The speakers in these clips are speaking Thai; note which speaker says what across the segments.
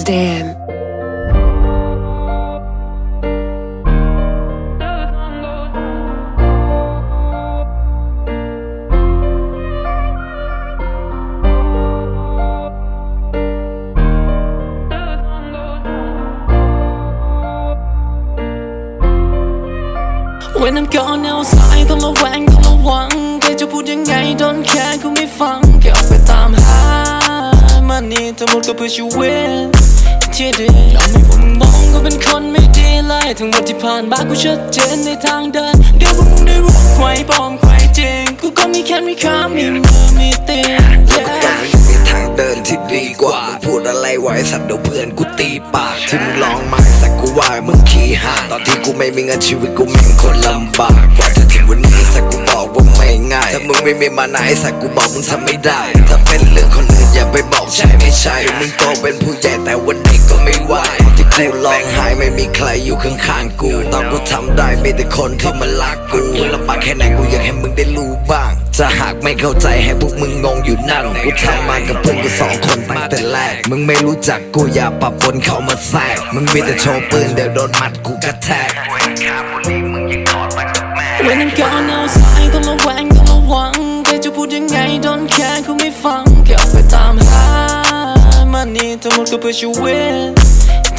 Speaker 1: is Dan.
Speaker 2: เว้นน้ำก่อนแนวสายต้องระแวงต้องระวังใครจะพูดยังไงโดนแค่กูไม่ฟังแค่ออกไปตามหามันนี่ทั้งหมดก็เพื่อชีวิต ที่ดียอมให้ผมมองก็เป็นคนไม่ดีเลยทั้งหมดที่ผ่านมากูชัดเจนในทางเดินเดี๋ยวพวกมึงได้รู้ใครปลอมใครจริง กูก็มีแค่มีขามีมือมีตีน
Speaker 3: แล้วก็ต้องมีทางเดินที่ดีกว่ามึงพูดอะไรไว้สัตว์เดี๋ยวเพื่อนกูตีปากที่มึงลองไมาสักกูว่ามึงขี้ห่าตอนที่กูไม่มีเงินชีวิตกูแม่งคนลำบากกว่าจะถึงวันนี้สักกูบอกว่าไม่ง่ายถ้ามึงไม่มีมาไหนสักกูบอกมึงทำไม่ได้ ถ้าเป็นเรื่องคนอื่นอย ไปบอกใช่ไม่ใช่มึงโตเป็นผู้ใหญ่แต่วันเด็กก็ไม่ไหวที่กูร้องไห้ไม่มีใครอยู่ข้างๆกูตอนกูทำได้มีแต่คนที่มารักกูลำบากแค่ไหนกูอยากให้มึงได้รู้บ้างจะหากไม่เข้าใจให้พวกมึงงงอยู่นั่นกูทำมากับเพื่อนกูสองคนตั้งแต่แรก มึงไม่รู้จักกูอย่าปะปนเข้ามาแทรกมึงมีแต่โชว์ปืนเดี๋ยวโดนหมัดกูกระแทก
Speaker 2: เว้นน้ำก่อนแนวสา ทั้งหมดก็เพื่อชีวิต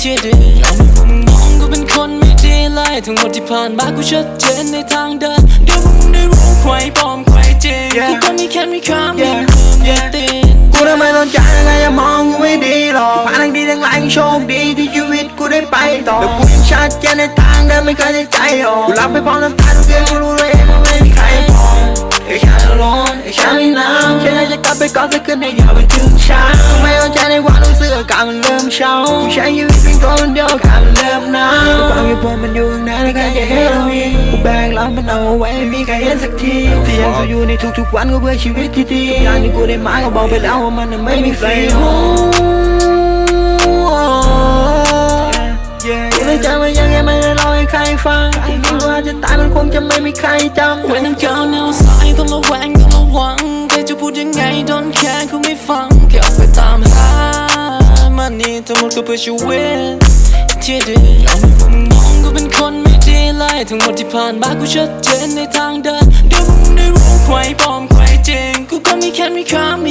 Speaker 2: ที่ดียอมให้ผมมองก็เป็นคนไม่ดีเลยทั้งหมดที่ผ่านมากูชัดเจนในทางเดินเดี๋ยวพวกมึงได้รู้ใครปลอมใครจริงกูก็มีแค่มีขามีมือมีตีน
Speaker 4: กูทำไมต้องใจยังไงจะมองกูไม่ดีหรอกผ่านทั้งดีทั้งร้ายกูโชคดีที่ชีวิตกูได้ไปต่อแล้วกูยังชัดเจนในทางเดินไม่เคยได้ใจอ่อนกูรับไปพร้อมน้ำตาทุกเดือนกูรู้เลยว่าไม่มีใครพ อไอ้ฉันร้อนไอ้ฉันไม่น้ำแค่อยากจะกลับไปก่อนสักคืนให้ยาวไปถึงเช้าไม่เข้าใจในความรู้สึกอาการมันเริ่มเช้ากูใช้ชีวิตเป็นคนเดียวอาการมันเริ่มหนาวความมีพลมันอยู่ข้างในและใครจะเห็นเราอีกกูแบกรับมันเอาไว้ไม่มีใครเห็นสักทีที่ยังสู้อยู่ในทุกๆวันก็เพื่อชีวิตที่ดีทุกอย่างที่กูได้มาก็บอกไปแล้วว่ามันน่ะไม่มีใครรู้กูไม่จำมันยังไงไม่ได้เล่าให้ใครฟังที่จริง ว่าจะตายมันคงจะไม่มีใครจำ
Speaker 2: เว้นน้ำก่อนแนวสายต้องระแวงต้องระวังใครจะพูดยังไงโดนแค่กูไม่ฟังแค่ออกไปตามหามันนี่ทั้งหมดก็เพื่อชีวิตที่ดียอมให้ผมมองก็เป็นคนไม่ดีเลยทั้งหมดที่ผ่านมากูชัดเจนในทางเดินเดี๋ยวมึงได้รู้ใครปลอมใครจริงกูก็มีแค่มีขามี